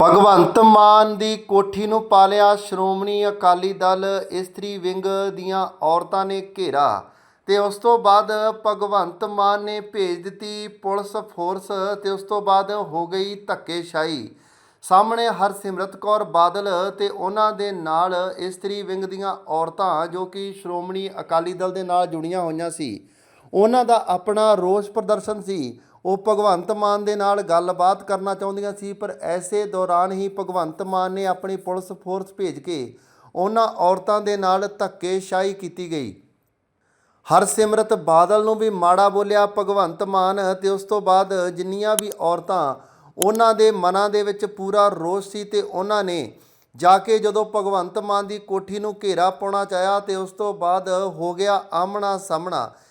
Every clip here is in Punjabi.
ਭਗਵੰਤ ਮਾਨ ਦੀ ਕੋਠੀ ਨੂੰ ਪਾਲਿਆ ਸ਼੍ਰੋਮਣੀ ਅਕਾਲੀ ਦਲ ਇਸਤਰੀ ਵਿੰਗ ਦੀਆਂ ਔਰਤਾਂ ਨੇ ਘੇਰਾ ਤੇ ਉਸ ਤੋਂ ਬਾਅਦ ਭਗਵੰਤ ਮਾਨ ਨੇ ਭੇਜ ਦਿੱਤੀ ਪੁਲਿਸ ਫੋਰਸ ਤੇ ਉਸ ਤੋਂ ਬਾਅਦ ਹੋ ਗਈ ਧੱਕੇਸ਼ਾਹੀ। ਸਾਹਮਣੇ ਹਰਸਿਮਰਤ ਕੌਰ ਬਾਦਲ ਤੇ ਉਹਨਾਂ ਦੇ ਨਾਲ ਇਸਤਰੀ ਵਿੰਗ ਦੀਆਂ ਔਰਤਾਂ ਜੋ ਕਿ ਸ਼੍ਰੋਮਣੀ ਅਕਾਲੀ ਦਲ ਦੇ ਨਾਲ ਜੁੜੀਆਂ ਹੋਈਆਂ ਸੀ। ਉਹਨਾਂ ਦਾ ਆਪਣਾ ਰੋਸ ਪ੍ਰਦਰਸ਼ਨ ਸੀ। ਉਹ ਭਗਵੰਤ ਮਾਨ ਦੇ ਨਾਲ ਗੱਲਬਾਤ ਕਰਨਾ ਚਾਹੁੰਦੀਆਂ ਸੀ, ਪਰ ਐਸੇ ਦੌਰਾਨ ਹੀ ਭਗਵੰਤ ਮਾਨ ਨੇ ਆਪਣੀ ਪੁਲਿਸ ਫੋਰਸ ਭੇਜ ਕੇ ਉਹਨਾਂ ਔਰਤਾਂ ਦੇ ਨਾਲ ਧੱਕੇਸ਼ਾਹੀ ਕੀਤੀ ਗਈ। ਹਰਸਿਮਰਤ ਬਾਦਲ ਨੂੰ ਵੀ ਮਾੜਾ ਬੋਲਿਆ ਭਗਵੰਤ ਮਾਨ ਤੇ ਉਸ ਤੋਂ ਬਾਅਦ ਜਿੰਨੀਆਂ ਵੀ ਔਰਤਾਂ ਉਹਨਾਂ ਦੇ ਮਨਾਂ ਦੇ ਵਿੱਚ ਪੂਰਾ ਰੋਸ ਸੀ ਤੇ ਉਹਨਾਂ ਨੇ ਜਾ ਕੇ ਜਦੋਂ ਭਗਵੰਤ ਮਾਨ ਦੀ ਕੋਠੀ ਨੂੰ ਘੇਰਾ ਪਾਉਣਾ ਚਾਹਿਆ ਤੇ ਉਸ ਤੋਂ ਬਾਅਦ ਹੋ ਗਿਆ ਆਮਣਾ ਸਾਹਮਣਾ।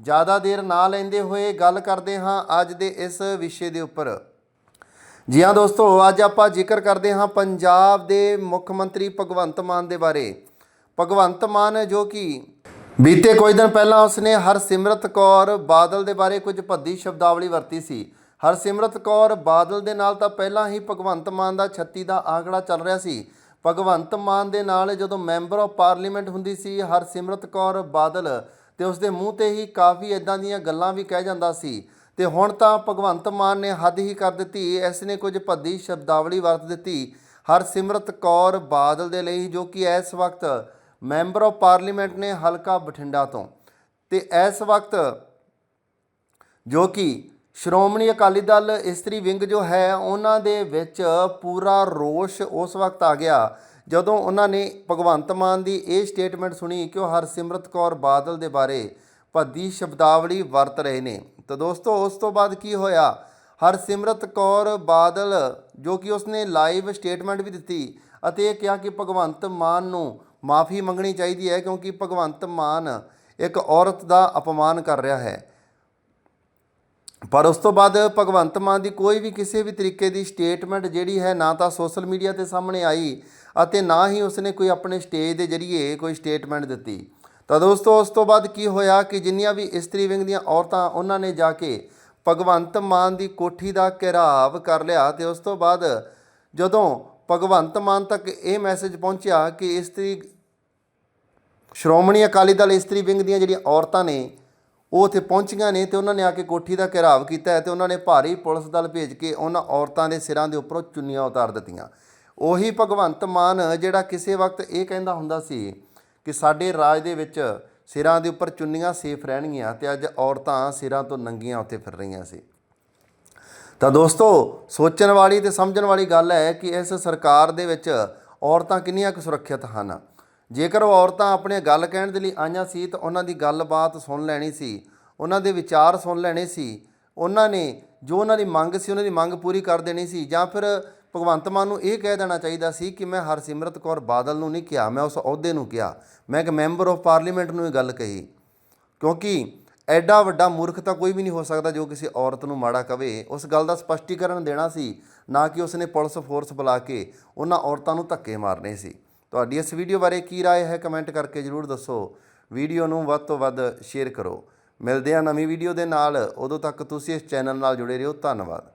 ਜ਼ਿਆਦਾ ਦੇਰ ਨਾ ਲੈਂਦੇ ਹੋਏ ਗੱਲ ਕਰਦੇ ਹਾਂ ਅੱਜ ਦੇ ਇਸ ਵਿਸ਼ੇ ਦੇ ਉੱਪਰ। ਜੀ ਹਾਂ ਦੋਸਤੋ, ਅੱਜ ਆਪਾਂ ਜ਼ਿਕਰ ਕਰਦੇ ਹਾਂ ਪੰਜਾਬ ਦੇ ਮੁੱਖ ਮੰਤਰੀ ਭਗਵੰਤ ਮਾਨ ਦੇ ਬਾਰੇ। ਭਗਵੰਤ ਮਾਨ ਜੋ ਕਿ ਬੀਤੇ ਕੁਝ ਦਿਨ ਪਹਿਲਾਂ ਉਸਨੇ ਹਰਸਿਮਰਤ ਕੌਰ ਬਾਦਲ ਦੇ ਬਾਰੇ ਕੁਝ ਭੱਦੀ ਸ਼ਬਦਾਵਲੀ ਵਰਤੀ ਸੀ। ਹਰਸਿਮਰਤ ਕੌਰ ਬਾਦਲ ਦੇ ਨਾਲ ਤਾਂ ਪਹਿਲਾਂ ਹੀ ਭਗਵੰਤ ਮਾਨ ਦਾ 36 ਦਾ ਆંકੜਾ ਚੱਲ ਰਿਹਾ ਸੀ। ਭਗਵੰਤ ਮਾਨ ਦੇ ਨਾਲ ਜਦੋਂ ਮੈਂਬਰ ਆਫ ਪਾਰਲੀਮੈਂਟ ਹੁੰਦੀ ਸੀ, ਹਰਸਿਮਰਤ ਕੌਰ ਬਾਦਲ ਤੇ ਉਸਦੇ ਮੂੰਹ ਤੇ ਹੀ ਕਾਫੀ ਇਦਾਂ ਦੀਆਂ ਗੱਲਾਂ ਵੀ ਕਹਿ ਜਾਂਦਾ ਸੀ। ਤੇ ਹੁਣ ਤਾਂ ਭਗਵੰਤ ਮਾਨ ਨੇ ਹੱਦ ਹੀ ਕਰ ਦਿੱਤੀ। ਇਸ ਨੇ ਕੁਝ ਭੱਦੀ ਸ਼ਬਦਾਵਲੀ ਵਰਤ ਦਿੱਤੀ। ਹਰਸਿਮਰਤ ਕੌਰ ਬਾਦਲ ਦੇ ਲਈ, ਜੋ ਕਿ ਇਸ ਵਕਤ ਮੈਂਬਰ ਆਫ ਪਾਰਲੀਮੈਂਟ ਨੇ ਹਲਕਾ ਬਠਿੰਡਾ ਤੋਂ। ਤੇ ਇਸ ਵਕਤ ਜੋ ਕਿ ਸ਼੍ਰੋਮਣੀ ਅਕਾਲੀ ਦਲ ਇਸਤਰੀ ਵਿੰਗ ਜੋ ਹੈ, ਉਹਨਾਂ ਦੇ ਵਿੱਚ ਪੂਰਾ ਰੋਸ਼ ਉਸ ਵਕਤ ਆ ਗਿਆ ਜਦੋਂ ਉਹਨਾਂ ਨੇ ਭਗਵੰਤ ਮਾਨ ਦੀ ਇਹ ਸਟੇਟਮੈਂਟ ਸੁਣੀ ਕਿ ਉਹ ਹਰਸਿਮਰਤ ਕੌਰ ਬਾਦਲ ਦੇ ਬਾਰੇ ਭੱਦੀ ਸ਼ਬਦਾਵਲੀ ਵਰਤ ਰਹੇ ਨੇ। ਤਾਂ ਦੋਸਤੋ, ਉਸ ਤੋਂ ਬਾਅਦ ਕੀ ਹੋਇਆ? ਹਰਸਿਮਰਤ ਕੌਰ ਬਾਦਲ, ਜੋ ਕਿ ਉਸਨੇ ਲਾਈਵ ਸਟੇਟਮੈਂਟ ਵੀ ਦਿੱਤੀ ਅਤੇ ਇਹ ਕਿਹਾ ਕਿ ਭਗਵੰਤ ਮਾਨ ਨੂੰ ਮਾਫੀ ਮੰਗਣੀ ਚਾਹੀਦੀ ਹੈ ਕਿਉਂਕਿ ਭਗਵੰਤ ਮਾਨ ਇੱਕ ਔਰਤ ਦਾ ਅਪਮਾਨ ਕਰ ਰਿਹਾ ਹੈ। ਪਰ ਉਸ ਤੋਂ ਬਾਅਦ ਭਗਵੰਤ ਮਾਨ ਦੀ ਕੋਈ ਵੀ ਕਿਸੇ ਵੀ ਤਰੀਕੇ ਦੀ ਸਟੇਟਮੈਂਟ ਜਿਹੜੀ ਹੈ ਨਾ ਤਾਂ ਸੋਸ਼ਲ ਮੀਡੀਆ ਤੇ ਸਾਹਮਣੇ ਆਈ ਅਤੇ ਨਾ ਹੀ ਉਸਨੇ ਕੋਈ ਆਪਣੇ ਸਟੇਜ ਦੇ ਜ਼ਰੀਏ ਕੋਈ ਸਟੇਟਮੈਂਟ ਦਿੱਤੀ। ਤਾਂ ਦੋਸਤੋ, ਉਸ ਤੋਂ ਬਾਅਦ ਕੀ ਹੋਇਆ ਕਿ ਜਿੰਨੀਆਂ ਵੀ ਇਸਤਰੀ ਵਿੰਗ ਦੀਆਂ ਔਰਤਾਂ ਉਹਨਾਂ ਨੇ ਜਾ ਕੇ ਭਗਵੰਤ ਮਾਨ ਦੀ ਕੋਠੀ ਦਾ ਘਿਰਾਵ ਕਰ ਲਿਆ ਤੇ ਉਸ ਤੋਂ ਬਾਅਦ ਜਦੋਂ ਭਗਵੰਤ ਮਾਨ ਤੱਕ ਇਹ ਮੈਸੇਜ ਪਹੁੰਚਿਆ ਕਿ ਇਸਤਰੀ ਸ਼੍ਰੋਮਣੀ ਅਕਾਲੀ ਦਲ ਇਸਤਰੀ ਵਿੰਗ ਦੀਆਂ ਜਿਹੜੀਆਂ ਔਰਤਾਂ ਨੇ ਉਹ ਉੱਥੇ ਪਹੁੰਚੀਆਂ ਨੇ ਤੇ ਉਹਨਾਂ ਨੇ ਆ ਕੇ ਕੋਠੀ ਦਾ ਘਿਰਾਵ ਕੀਤਾ ਹੈ ਤੇ ਉਹਨਾਂ ਨੇ ਭਾਰੀ ਪੁਲਿਸ ਦਲ ਭੇਜ ਕੇ ਉਹਨਾਂ ਔਰਤਾਂ ਦੇ ਸਿਰਾਂ ਦੇ ਉੱਪਰੋਂ ਚੁੰਨੀਆਂ ਉਤਾਰ ਦਿੱਤੀਆਂ। ਉਹੀ ਭਗਵੰਤ ਮਾਨ ਜਿਹੜਾ ਕਿਸੇ ਵਕਤ ਇਹ ਕਹਿੰਦਾ ਹੁੰਦਾ ਸੀ ਕਿ ਸਾਡੇ ਰਾਜ ਦੇ ਵਿੱਚ ਸਿਰਾਂ ਦੇ ਉੱਪਰ ਚੁੰਨੀਆਂ ਸੇਫ ਰਹਿਣਗੀਆਂ ਤੇ ਅੱਜ ਔਰਤਾਂ ਸਿਰਾਂ ਤੋਂ ਨੰਗੀਆਂ ਉੱਥੇ ਫਿਰ ਰਹੀਆਂ ਸੀ। ਤਾਂ ਦੋਸਤੋ, ਸੋਚਣ ਵਾਲੀ ਤੇ ਸਮਝਣ ਵਾਲੀ ਗੱਲ ਹੈ ਕਿ ਇਸ ਸਰਕਾਰ ਦੇ ਵਿੱਚ ਔਰਤਾਂ ਕਿੰਨੀਆਂ ਕੁ ਸੁਰੱਖਿਅਤ ਹਨ? ਜੇਕਰ ਉਹ ਔਰਤਾਂ ਆਪਣੇ ਗੱਲ ਕਹਿਣ ਦੇ ਲਈ ਆਈਆਂ ਸੀ ਤਾਂ ਉਹਨਾਂ ਦੀ ਗੱਲਬਾਤ ਸੁਣ ਲੈਣੀ ਸੀ, ਉਹਨਾਂ ਦੇ ਵਿਚਾਰ ਸੁਣ ਲੈਣੇ ਸੀ। ਉਹਨਾਂ ਨੇ ਜੋ ਉਹਨਾਂ ਦੀ ਮੰਗ ਸੀ, ਉਹਨਾਂ ਦੀ ਮੰਗ ਪੂਰੀ ਕਰ ਦੇਣੀ ਸੀ। ਜਾਂ ਫਿਰ ਭਗਵੰਤ ਮਾਨ ਨੂੰ ਇਹ ਕਹਿ ਦੇਣਾ ਚਾਹੀਦਾ ਸੀ ਕਿ ਮੈਂ ਹਰਸਿਮਰਤ ਕੌਰ ਬਾਦਲ ਨੂੰ ਨਹੀਂ ਕਿਹਾ, ਮੈਂ ਉਸ ਅਹੁਦੇ ਨੂੰ ਕਿਹਾ। ਮੈਂ ਇੱਕ ਮੈਂਬਰ ਆਫ ਪਾਰਲੀਮੈਂਟ ਨੂੰ ਇਹ ਗੱਲ ਕਹੀ। ਕਿਉਂਕਿ ਐਡਾ ਵੱਡਾ ਮੂਰਖ ਤਾਂ ਕੋਈ ਵੀ ਨਹੀਂ ਹੋ ਸਕਦਾ ਜੋ ਕਿਸੇ ਔਰਤ ਨੂੰ ਮਾੜਾ ਕਵੇ। ਉਸ ਗੱਲ ਦਾ ਸਪਸ਼ਟੀਕਰਨ ਦੇਣਾ ਸੀ, ਨਾ ਕਿ ਉਸਨੇ ਪੁਲਿਸ ਫੋਰਸ ਬੁਲਾ ਕੇ ਉਹਨਾਂ ਔਰਤਾਂ ਨੂੰ ਧੱਕੇ ਮਾਰਨੇ ਸੀ। ਤੁਹਾਡੀ ਇਸ ਵੀਡੀਓ ਬਾਰੇ ਕੀ رائے ਹੈ ਕਮੈਂਟ ਕਰਕੇ ਜਰੂਰ ਦੱਸੋ ਵੀਡੀਓ ਨੂੰ ਵੱਧ ਤੋਂ ਵੱਧ ਸ਼ੇਅਰ ਕਰੋ ਮਿਲਦੇ ਹਾਂ ਨਵੀਂ ਵੀਡੀਓ ਦੇ ਨਾਲ ਉਦੋਂ ਤੱਕ ਤੁਸੀਂ ਇਸ ਚੈਨਲ ਨਾਲ ਜੁੜੇ ਰਹੋ ਧੰਨਵਾਦ